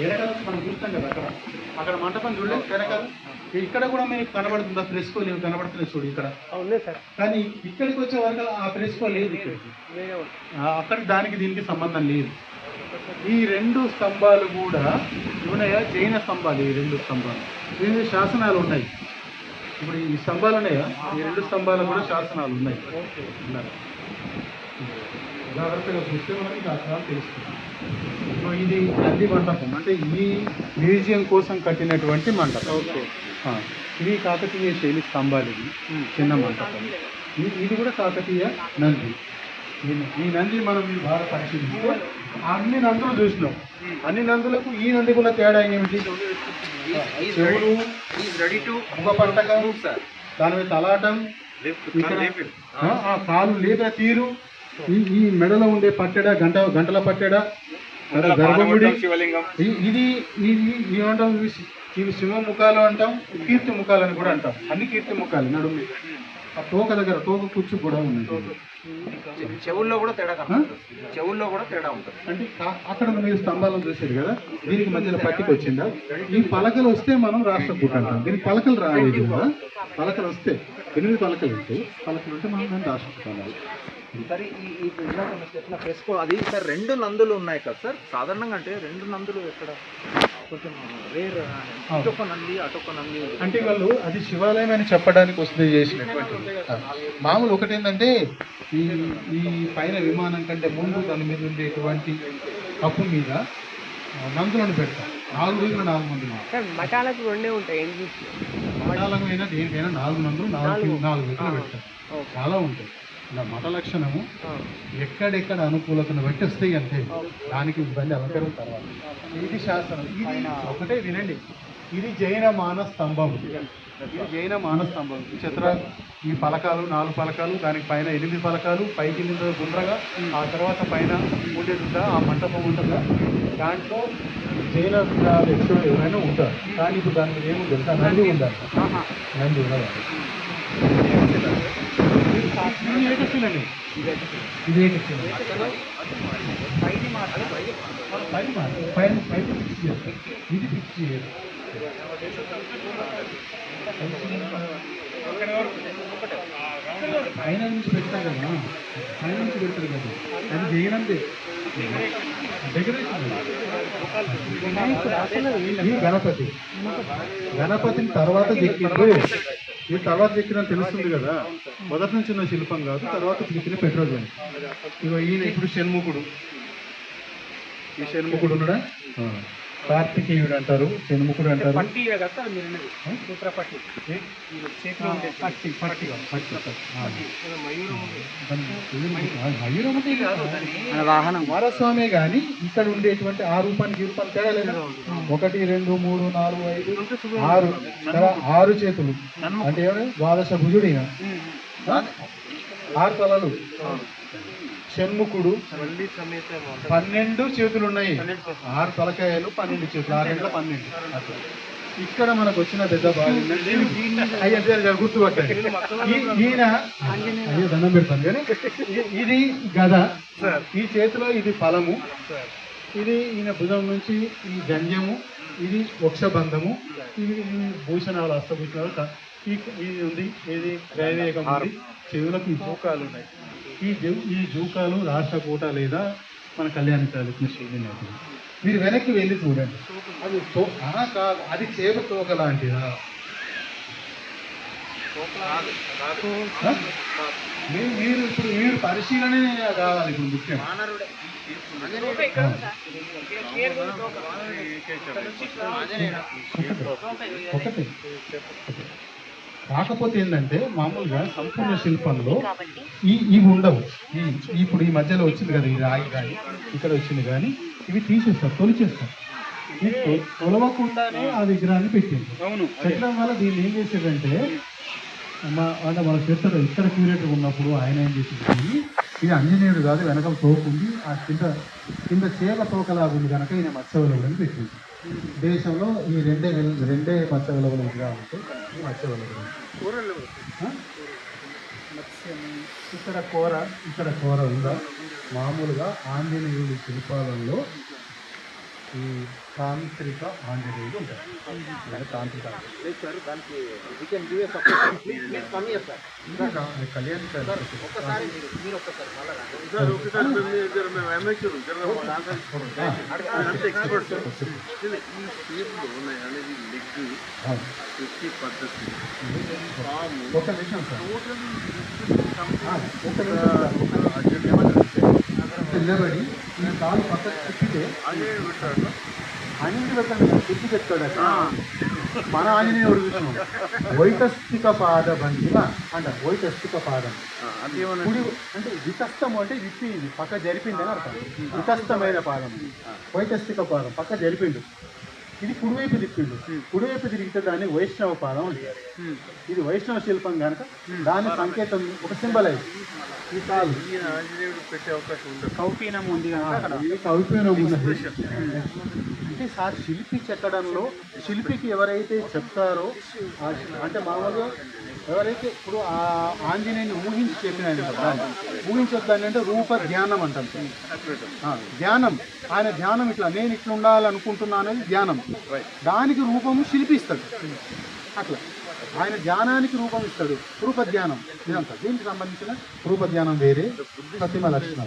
వెనకాల మనం చూస్తాం కదా అక్కడ. అక్కడ మంటపం చూడలేదు ఇక్కడ కూడా మీకు కనబడుతుందా? ఫ్రెస్కో నీకు కనబడుతున్నాయి చూడు ఇక్కడ. కానీ ఇక్కడికి వచ్చే వరకు ఆ ఫ్రెస్కో లేదు ఇక్కడికి ఆ, అక్కడ దానికి దీనికి సంబంధం లేదు. ఈ రెండు స్తంభాలు కూడా ఉన్నాయా జైన స్తంభాలు ఈ రెండు స్తంభాలు. దీని శాసనాలు ఉన్నాయి. ఇప్పుడు ఈ స్తంభాలు ఉన్నాయా? ఈ రెండు స్తంభాలు కూడా శాసనాలు ఉన్నాయి. ఉన్నాయి. జాగ్రత్తగా చూస్తే మనకి శాసనాలు తెలుస్తుంది సో ఇది నంది మండపం. అంటే ఈ మ్యూజియం కోసం కట్టినటువంటి మండపం. ఓకే. ఇది కాకతీయ శైలి స్తంభాలు ఇది చిన్న మంటపం ఇది కూడా కాకతీయ నంది. ఈ- నంది మనం బాగా పరిశీలిస్తే అన్ని నందులు చూసినాం. అన్ని నందులకు ఈ నందికి ఉన్న తేడా ఏమిటి? చెవులు రెడీ టు ముఖ పంటక. దాని మీద తలాటం కాలు లేపే తీరు ఈ ఈ మెడలో ఉండే పట్టెడ గంట గంటల పట్టెడ? గర్భగుడి ఇది ఇది ఏమంటాం? ఇవి అంటాం కీర్తి ముఖాలు అని కూడా అంటాం. అన్ని కీర్తి ముఖాలు నడుము. ఆ తోక దగ్గర తోక కుచ్చు కూడా ఉంది. చెవుల్లో కూడా తేడా చెవుల్లో కూడా తేడా ఉంటుంది. అంటే అక్కడ మీరు స్తంభాలను చూసారు కదా? దీనికి మధ్యలో పట్టిక వచ్చిందా? ఈ పలకలు వస్తే మనం రాష్ట్రకూట అంటాం దీనికి పలకలు రాలేదు కదా? పలకలు వస్తే. ఎనిమిది పలకలు ఉంటాయి పలకలు ఉంటే మనం దాన్ని అనాలి సరే ఈ చెప్పిన ఫ్రెస్కో అది సార్ రెండు నందులు ఉన్నాయి కదా సార్? సాధారణంగా అంటే రెండు నందులు ఎక్కడ? కొంచెం రేర్ ఇటొక నంది అటొక నంది. అంటే వాళ్ళు అది శివాలయం అని చెప్పడానికి వస్తుంది చేసినటువంటి మామూలు ఒకటి ఏంటంటే ఈ ఈ పైన విమానం కంటే ముందు దాని మీద ఉండేటువంటి కప్పు మీద నందులను పెడతాం నాలుగు రోజులు నాలుగు మంది సార్ మఠాలకు రెండే ఉంటాయి ఏం చూసి మఠాలమైనా దేనికైనా నాలుగు మందులు నాలుగు నాలుగు. వ్యక్తులు పెడతాం చాలా ఉంటాయి. ఇలా మత లక్షణము ఎక్కడెక్కడ అనుకూలతను బట్టి వస్తాయి అంతే. దానికి ఇబ్బంది అలంకరణ తర్వాత. ఇది శాసనం ఇది ఒకటే వినండి. ఇది జైన మాన స్తంభం. ఇది జైన మాన స్తంభం. ఈ చిత్ర ఈ పలకాలు నాలుగు పలకాలు దానికి పైన ఎనిమిది పలకాలు పైకి ఎనిమిది గుండ్రగా ఆ తర్వాత పైన ఉండేదిగా ఆ మంటపం ఉంటుందా? దాంట్లో జైన వ్యక్తులు ఎవరైనా ఉంటారు. కానీ ఇప్పుడు దాని మీద ఏముంది తెలుసా? నంది ఉండాలి. నంది ఉండదు ఇది పైన పైన ఇది ఫిక్స్ చేయరు పైన నుంచి పెడతాం కదా. పైన నుంచి పెడతారు కదా. అది చేయనంతే డెకరేషన్ గణపతి. గణపతిని తర్వాత చెక్కిండు ఈ తర్వాత చెక్కిన తెలుస్తుంది కదా. మొదటి నుంచి ఉన్న శిల్పం కాదు తర్వాత చెక్కిన పెట్రోల్ ఇగో ఈయన ఇప్పుడు షణ్ముఖుడు. ఈ షణ్ముఖుడు ఉన్నాడా? కార్తికేయుడు అంటారు షణ్ముఖుడు అంటారు. పట్టి. వాహనం. కుమారస్వామి కానీ ఇక్కడ ఉండేటువంటి ఆ రూపానికి ఈ రూపానికి తేడా లేదా? ఒకటి రెండు మూడు నాలుగు ఐదు ఆరు ఆరు చేతులు. అంటే? ద్వాదశ భుజుడు ఈయన. ఆ? ఆరు తలలు షణ్ముఖుడు పన్నెండు చేతులు. ఉన్నాయి ఆరు తలకాయలు పన్నెండు చేతులు. ఆరు గంటల పన్నెండు. ఇక్కడ మనకు వచ్చిన పెద్ద ఈయన అయ్యో దండం పెడతాను. కానీ ఇ- ఇది గద. ఈ చేతిలో ఇది ఫలము. ఇది ఈయన భుజం నుంచి ఈ గంజము. ఇది వృక్షబంధము. ఇది భూషణాలు హస్తభూషణాలు క- ఈ ఇది ఉంది. ఇది దైవేకం ఉంది. చెవులకు ఈ జూకాలు ఉన్నాయి. ఈ జూ- ఈ జూకాలు రాష్ట్రకూట లేదా మన కళ్యాణించాల్సిన శైలి నాటి మీరు వెనక్కి వెళ్ళి చూడండి. అది కాదు అది చేప తోక లాంటిదా? మీరు మీరు ఇప్పుడు మీరు పరిశీలనే కావాలి ఇప్పుడు ముఖ్యం. ఒకటి కాకపోతే ఏంటంటే మామూలుగా సంపూర్ణ శిల్పంలో ఈ ఇవి ఉండవు. ఈ ఇప్పుడు ఈ మధ్యలో వచ్చింది కదా ఈ రాయి కానీ ఇక్కడ వచ్చింది కానీ ఇవి తీసేస్తారు తొలిచేస్తారు. తొలవకుండానే ఆ విగ్రహాన్ని పెట్టింది అవును పెట్టడం వల్ల దీన్ని ఏం మా అంటే మన చేస్తారు ఇక్కడ క్యూరేటర్ ఉన్నప్పుడు ఆయన ఏం చేసింది ఇది ఆంజనేయుడు కాదు వెనకాల తోకుంది ఆ కింద కింద చీల తోకలాగా ఉంది కనుక ఈయన మత్స్యవలవులని పెట్టింది దేశంలో ఈ రెండే రెండే మత్స్యవలవులు విగ్రహాలు ఉంటాయి ఈ మత్స్యవలవులు. ఆ? ఇక్కడ కూర. ఇక్కడ కూర ఉందా? మామూలుగా ఆంజనేయుడి శిల్పాలలో ఈ తాంత్రిక ఆంజనేయులు ఉంటారు లేదా తాంత్రిక ఆంజనేయులు. లేదు సార్ దానికి we can give a support please please come here sir ఇంకా ఈ కళ్యాణ్ సార్ ఒక్కసారి మీరు మీరు ఒక్కసారి మళ్ళా రండి. సార్ ఒకసారి మేము ఇద్దరు మేము అమెచ్యూర్ అంతే ఎక్స్పర్ట్స్ ఈ షేప్లో ఉన్నాయి అనేది లెగ్ అవును. వచ్చే పద్ధతి పాము ఒక నిమిషం సార్ టోటల్ ఆ, ఒక నిమిషం సార్. నిలబడి ఈ కాలు పక్కకు తిప్పితే ఆంజనేయుడు పెట్టండి. తిప్పి చెప్తాడు అక్కడ. మన ఆంజనేయుడు చూసాను వైతస్తిక పాద భంగిమ అంట వైతస్తిక పాదం. కుడి అంటే వితస్తము అంటే విప్పి ఇది పక్క జరిపింది అని అర్థం. వితస్తమైన పాదం. వైతస్తిక పాదం పక్క జరిపిండు. ఇది కుడివైపు తిప్పిండు. కుడివైపు తిరిగితే దాన్ని వైష్ణవ పాదం అంటారు ఇది వైష్ణవ శిల్పం కనుక దాని సంకేతం ఒక సింబల్ అయింది ఈ ఆంజనేయుడు పెట్టే అవకాశం ఉండదు కౌపీనం ఉంది కవిపీనం ఉన్నది అంటే సార్ శిల్పి చెక్కడంలో శిల్పికి ఎవరైతే చెప్తారో అంటే మామూలుగా ఎవరైతే ఇప్పుడు ఆ ఆంజనేయుని ఊహించి చెప్పిన ఊహించొద్దాన్ని అంటే రూప ధ్యానం అంటాం ధ్యానం. ఆయన ధ్యానం ఇట్లా నేను ఇట్లా ఉండాలనుకుంటున్నా అనేది ధ్యానం. దానికి రూపము శిల్పిస్తాడు. అట్లా. ఆయన ధ్యానానికి రూపం ఇస్తాడు. రూప ధ్యానం. ఇదంతా. దీనికి సంబంధించిన రూప ధ్యానం వేరే. ప్రతిమ లక్షణం